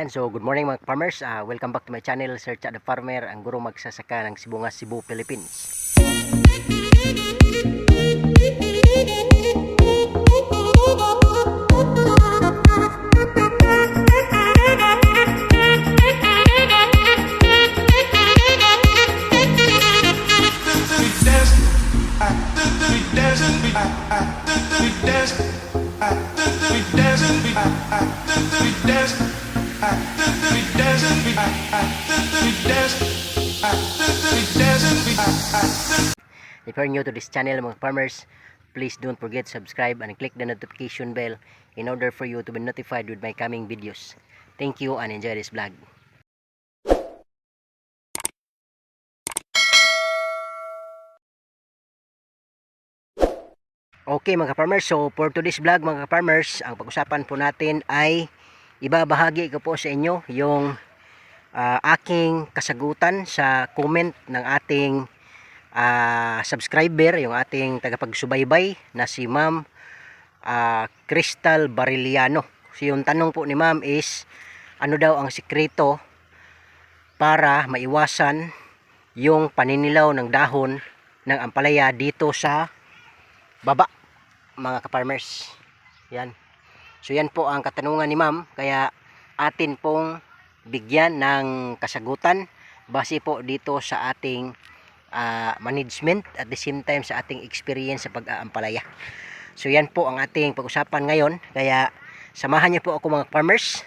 Yan, so good morning mga farmers. Ah, welcome back to my channel, Search at the Farmer, ang guro magsasaka ng Sibungas, Cebu, Philippines. If you're new to this channel mga farmers, please don't forget to subscribe and click the notification bell in order for you to be notified with my coming videos. Thank you and enjoy this vlog. Okay mga farmers, so for today's vlog mga farmers, ang pag-usapan po natin ay ibabahagi ko po sa inyo yung ah, aking kasagutan sa comment ng ating ah, subscriber, yung ating tagapagsubaybay na si Ma'am ah, Crystal Bariliano. So yung tanong po ni Ma'am is ano daw ang sikreto para maiwasan yung paninilaw ng dahon ng ampalaya dito sa baba mga ka-farmers. Yan. So yan po ang katanungan ni ma'am. Kaya atin pong bigyan ng kasagutan base po dito sa ating ah, management at the same time sa ating experience sa pag-aampalaya. So yan po ang ating pag-usapan ngayon. Kaya samahan niyo po ako mga farmers.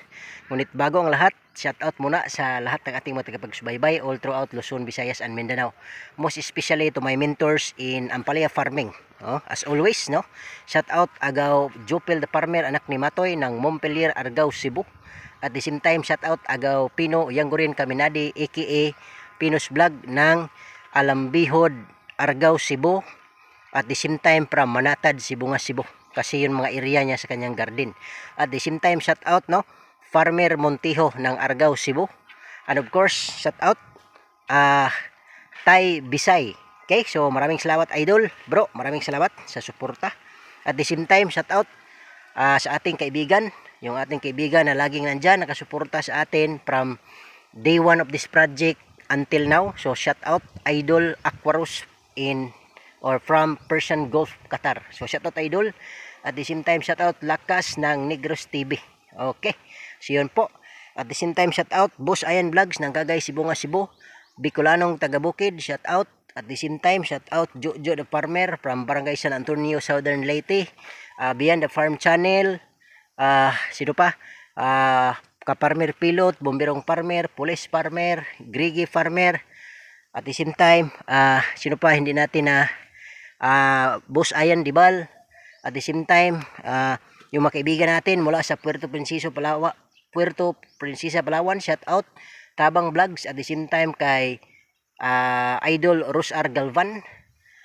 Ngunit bago ang lahat, shout out muna sa lahat ng ating mga tagapagsubaybay all throughout Luzon, Visayas and Mindanao. Most especially to my mentors in Ampalaya Farming. Oh, as always, no? Shout out agaw Jopel the Farmer, anak ni Matoy ng Montpelier, Argao, Cebu. At the same time, shout out agaw Pino Yanggurin Kaminadi, aka Pinos Vlog ng Alambihod, Argao, Cebu. At the same time, from Manatad, Sibungas, Cebu. Kasi yung mga area niya sa kanyang garden. At the same time, shout out, no? Farmer Montijo ng Argao, Cebu. And of course, shout out ah Tay Bisay. Okay, so maraming salamat idol, bro. Maraming salamat sa suporta. At the same time, shout out ah, sa ating kaibigan, yung ating kaibigan na laging nandyan, nakasuporta sa atin from day one of this project until now. So shout out Idol Aquarus in or from Persian Gulf, Qatar. So shout out Idol. At the same time, shout out Lakas ng Negros TV. Okay. So yun po. At the same time, shout out Boss Ayan Vlogs ng Kagay Sibunga Cebu. Bicolanong Tagabukid, shout out. At the same time, shout out Jojo the Farmer from Barangay San Antonio, Southern Leyte. Uh, Beyond the Farm Channel. Ah, sino pa? Ah, Kaparmer Pilot, Bomberong Farmer, Police Farmer, Grigi Farmer. At the same time, ah, sino pa hindi natin na ah, Boss Ayan Dibal. At the same time, ah, yung mga kaibigan natin mula sa Puerto Princesa, Palawan, Puerto Princesa, Palawan, shout out Tabang Vlogs at the same time kay ah, Idol Rosar Galvan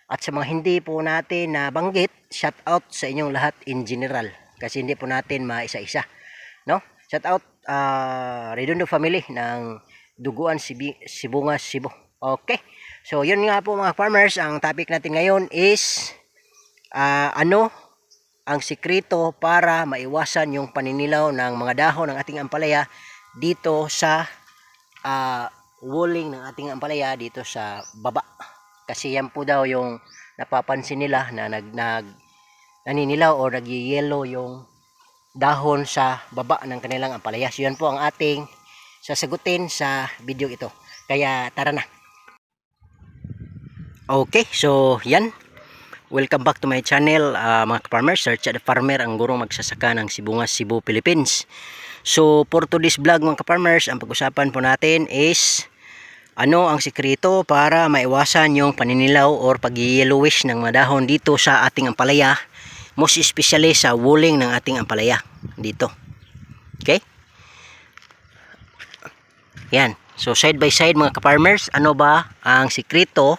at sa mga hindi po natin na banggit, shout out sa inyong lahat in general kasi hindi po natin maisa-isa. No? Shout out uh, Redondo family ng Duguan Sibi, Sibungas, Cebu. Okay. So, yun nga po mga farmers, ang topic natin ngayon is ah, ano ang sikreto para maiwasan yung paninilaw ng mga dahon ng ating ampalaya dito sa ah, walling ng ating ampalaya dito sa baba. Kasi yan po daw yung napapansin nila na nag, nag naninilaw o nagyayelo yung dahon sa baba ng kanilang ampalaya. So yan po ang ating sasagutin sa video ito. Kaya tara na. Okay, so yan. Welcome back to my channel ah, mga farmers. Search at the farmer ang gurong magsasaka ng Sibungas, Cebu, Philippines. So for today's vlog mga farmers, ang pag-usapan po natin is ano ang sikreto para maiwasan yung paninilaw or pag-yellowish ng madahon dito sa ating ampalaya most especially sa walling ng ating ampalaya dito okay yan so side by side mga ka-farmers ano ba ang sikreto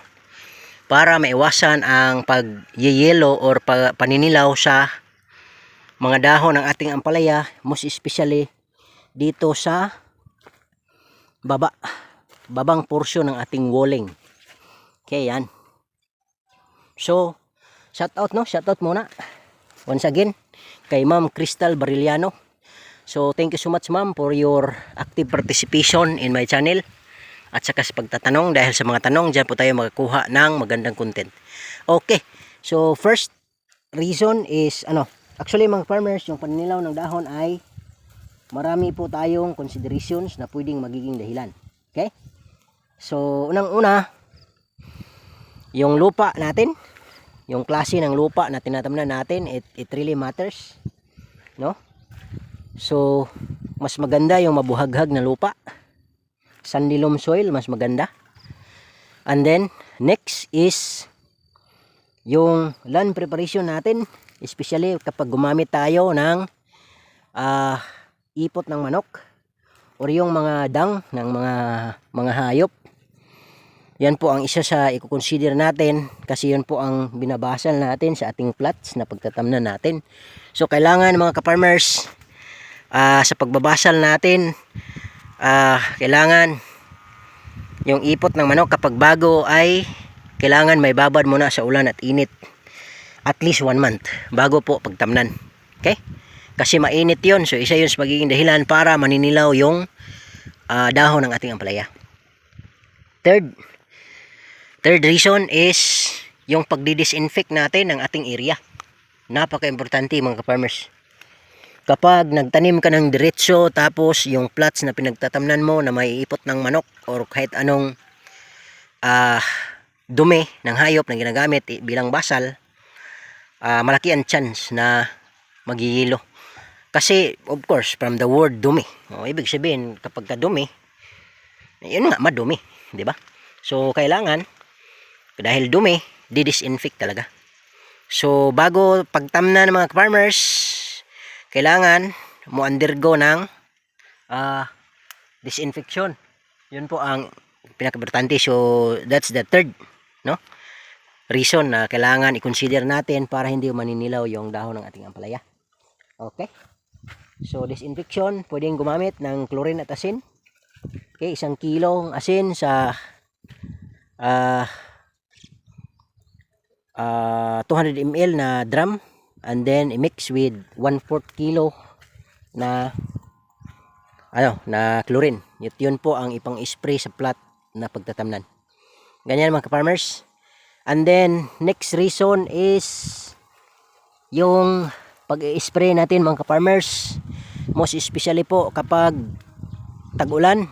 para maiwasan ang pag-yellow or paninilaw sa mga dahon ng ating ampalaya most especially dito sa baba babang porsyon ng ating walling. Okay, yan. So, shout out no, shout out muna. Once again, kay Ma'am Crystal Bariliano. So thank you so much ma'am for your active participation in my channel at saka sa pagtatanong dahil sa mga tanong dyan po tayo makakuha ng magandang content. Okay, so first reason is ano, actually mga farmers yung paninilaw ng dahon ay marami po tayong considerations na pwedeng magiging dahilan. Okay? So unang-una yung lupa natin, yung klase ng lupa na tinatamnan natin, it, it really matters. No? So, mas maganda yung mabuhaghag na lupa. Sandy loam soil, mas maganda. And then, next is yung land preparation natin, especially kapag gumamit tayo ng ah, ipot ng manok or yung mga dang ng mga mga hayop. Yan po ang isa sa i-consider natin kasi yun po ang binabasal natin sa ating plots na pagtatamnan natin. So kailangan mga ka-farmers ah, sa pagbabasal natin ah, kailangan yung ipot ng manok kapag bago ay kailangan may babad muna sa ulan at init. At least one month bago po pagtamnan. Okay? Kasi mainit yon so isa yun sa magiging dahilan para maninilaw yung ah, dahon ng ating ampalaya. Third third reason is yung pagdi-disinfect natin ng ating area. Napaka-importante mga farmers kapag nagtanim ka ng diretso tapos yung plots na pinagtatamnan mo na may ipot ng manok or kahit anong ah, dumi ng hayop na ginagamit eh, bilang basal ah, malaki ang chance na magigilo kasi of course from the word dumi. O, ibig sabihin kapag ka dumi yun nga madumi di ba? So kailangan dahil dumi di-disinfect talaga. So bago pagtamna ng mga farmers kailangan mo undergo ng ah, disinfection. Yun po ang pinakaimportante. So that's the third no reason na kailangan i-consider natin para hindi maninilaw yung dahon ng ating ampalaya. Okay? So disinfection pwedeng gumamit ng chlorine at asin. Okay isang kilong asin sa ah ah, 200 ml na drum and then i-mix with 1 4 kilo na ano na chlorine. Yun, yun po ang ipang spray sa plat na pagtatamnan. Ganyan mga farmers and then next reason is yung pag-spray natin mga farmers most especially po kapag tag-ulan.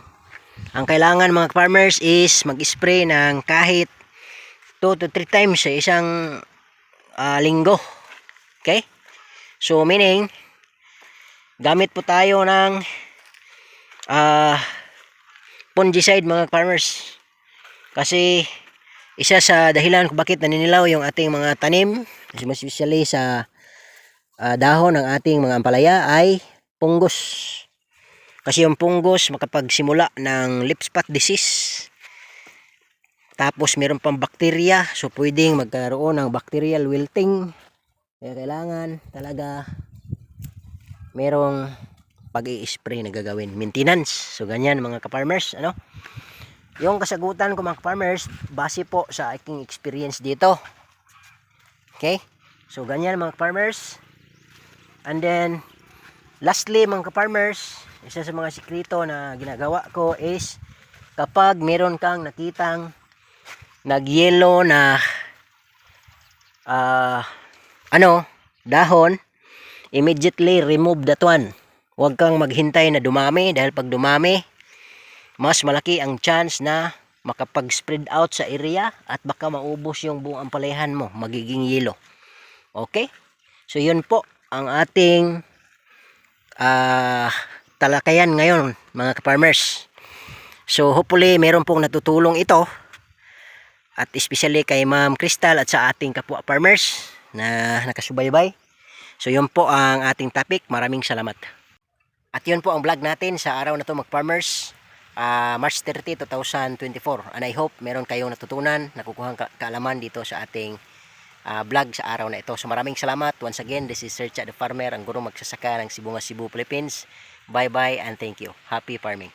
Ang kailangan mga farmers is mag-spray ng kahit 2 to 3 times sa isang ah, linggo. Okay? So meaning gamit po tayo ng ah fungicide mga farmers. Kasi isa sa dahilan kung bakit naninilaw yung ating mga tanim especially sa ah, dahon ng ating mga ampalaya ay punggos kasi yung punggos makapagsimula ng leaf spot disease tapos meron pang bakterya. So pwedeng magkaroon ng bacterial wilting. Kaya kailangan talaga merong pag-i-spray na gagawin. Maintenance. So ganyan mga ka-farmers ano? Yung kasagutan ko mga farmers base po sa aking experience dito. Okay? So ganyan mga farmers and then lastly mga farmers isa sa mga sikrito na ginagawa ko is kapag meron kang nakitang nagyelo na ah ano dahon immediately remove that one huwag kang maghintay na dumami dahil pag dumami mas malaki ang chance na makapag-spread out sa area at baka maubos yung buong ampalayahan mo, magiging yelo. Okay? So yun po ang ating ah talakayan ngayon mga farmers. So hopefully meron pong natutulong ito at especially kay Ma'am Crystal at sa ating kapwa farmers na nakasubaybay. So yun po ang ating topic. Maraming salamat. At yun po ang vlog natin sa araw na to mag-farmers. ah, March 30, 2024. And I hope meron kayong natutunan, nakukuhang ka- kaalaman dito sa ating ah, vlog sa araw na ito. So maraming salamat. Once again, this is Sir Chad the Farmer, ang guro magsasaka ng Cebu, Cebu, Philippines. Bye-bye and thank you. Happy farming.